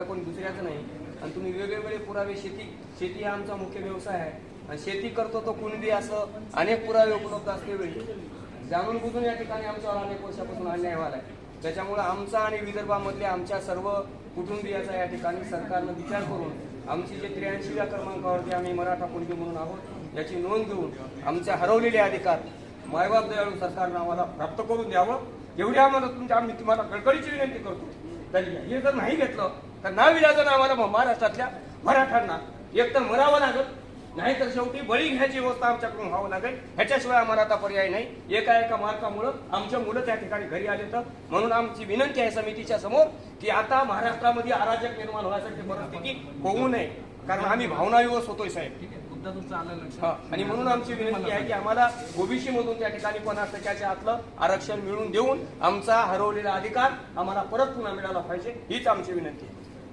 कोणी दुसऱ्याचं नाही. आणि तुम्ही वेगवेगळे पुरावे शेती शेती हा आमचा मुख्य व्यवसाय आहे. आणि शेती करतो तो कुणबी असं अनेक पुरावे उपलब्ध असते जाणून बुजून या ठिकाणी आमच्यावर अनेक वर्षापासून अन्याय व्हायला आहे त्याच्यामुळे आमचा आणि विदर्भामधल्या आमच्या सर्व कुटुंबियाचा या ठिकाणी सरकारनं विचार करून आमची जे त्र्याऐंशीव्या क्रमांकावरती आम्ही मराठा कुणबी म्हणून आहोत याची नोंद घेऊन आमचे हरवलेले अधिकार मायबाप दयाळू सरकारनं आम्हाला प्राप्त करून द्यावं. एवढी आम्हाला तुमच्या आम्ही तुम्हाला गडकडीची विनंती करतो. तरी हे जर नाही घेतलं तर नाविलाजन आम्हाला महाराष्ट्रातल्या मराठ्यांना एकतर मरावं लागत नाहीतर शेवटी बळी घ्यायची व्यवस्था आमच्याकडून व्हावं लागेल. ह्याच्याशिवाय आम्हाला आता पर्याय नाही. एका एका मार्कामुळं आमच्या मुलं त्या ठिकाणी घरी आले तर. म्हणून आमची विनंती आहे समितीच्या समोर की आता महाराष्ट्रामध्ये अराजक निर्माण होण्यासाठी परिस्थिती होऊ नये. कारण आम्ही भावना विवश होतोय साहेब. ठीक आहे मुद्दा तुमचा आला लक्षात. हा, आणि म्हणून आमची विनंती आहे की आम्हाला ओबीसी मधून त्या ठिकाणी पन्नास टक्क्याच्या आतलं आरक्षण मिळवून देऊन आमचा हरवलेला अधिकार आम्हाला परत पुन्हा मिळाला पाहिजे हीच आमची विनंती आहे.